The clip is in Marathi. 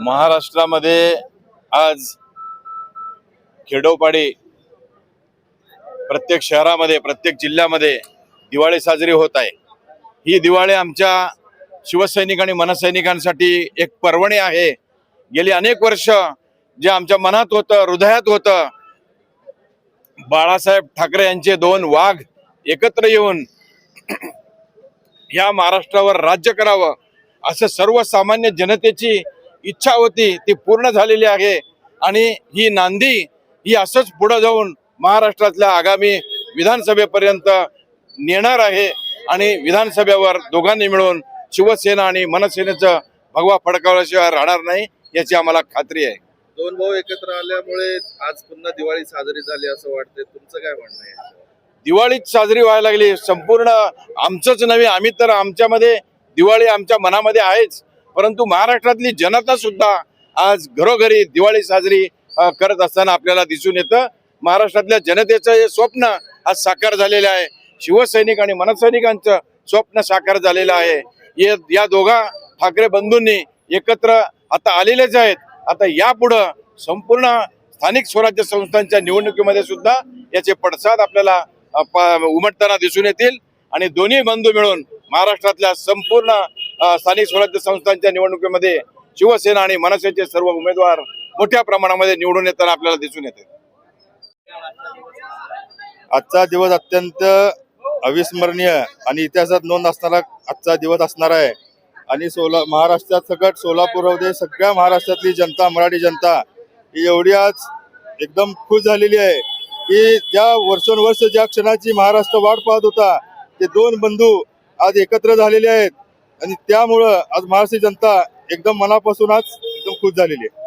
महाराष्ट्रामध्ये आज खेडोपाडी प्रत्येक शहरामध्ये प्रत्येक जिल्ह्यामध्ये दिवाळी साजरी होत आहे. ही दिवाळी आमच्या शिवसैनिक आणि मनसैनिकांसाठी एक पर्वणी आहे. गेली अनेक वर्ष जे आमच्या मनात होतं हृदयात होतं बाळासाहेब ठाकरे यांचे दोन वाघ एकत्र येऊन या महाराष्ट्रावर राज्य करावं असं सर्वसामान्य जनतेची इच्छा होती ती पूर्ण झालेली आहे. आणि ही नांदी ही असंच पुढे जाऊन महाराष्ट्रातल्या आगामी विधानसभेपर्यंत नेणार आहे. आणि विधानसभेवर दोघांनी मिळून शिवसेना आणि मनसेनेचं भगवा फडकावल्याशिवाय राहणार नाही याची आम्हाला खात्री आहे. दोन भाऊ एकत्र आल्यामुळे आज पुन्हा दिवाळी साजरी झाली असं वाटतंय. तुमचं काय म्हणणं आहे? दिवाळीच साजरी व्हायला लागली. संपूर्ण आमचंच नव्हे आम्ही तर आमच्यामध्ये दिवाळी आमच्या मनामध्ये आहेच. परंतु महाराष्ट्रातली जनता सुद्धा आज घरोघरी दिवाळी साजरी करत असताना आपल्याला दिसून येतं. महाराष्ट्रातल्या जनतेचं हे स्वप्न आज साकार झालेलं आहे. शिवसैनिक आणि मनसैनिकांचं स्वप्न साकार झालेलं आहे. या दोघा ठाकरे बंधूंनी एकत्र आता आलेलेच आहेत. आता यापुढं संपूर्ण स्थानिक स्वराज्य संस्थांच्या निवडणुकीमध्ये सुद्धा याचे पडसाद आपल्याला प- उमटताना दिसून येतील. आणि दोन्ही बंधू मिळून महाराष्ट्रातल्या संपूर्ण स्थानिक स्वराज्य संस्थांच्या निवडणुकीमध्ये शिवसेना आणि मनसेचे सर्व उमेदवार मोठ्या प्रमाणामध्ये निवडून येताना आपल्याला दिसून येते. आजचा दिवस अत्यंत अविस्मरणीय आणि इतिहासात नोंद असणारा आजचा दिवस असणार आहे. आणि सोला महाराष्ट्रात सकट सोलापूरमध्ये सगळ्या महाराष्ट्रातली जनता मराठी जनता ही एवढी आज एकदम खुश झालेली आहे की ज्या वर्षानुवर्ष ज्या क्षणाची महाराष्ट्र वाट पाहत होता ते दोन बंधू आज एकत्र झालेले आहेत. आणि त्यामुळं आज महाराष्ट्र जनता एकदम मनापासून आज एकदम खुश झालेली आहे.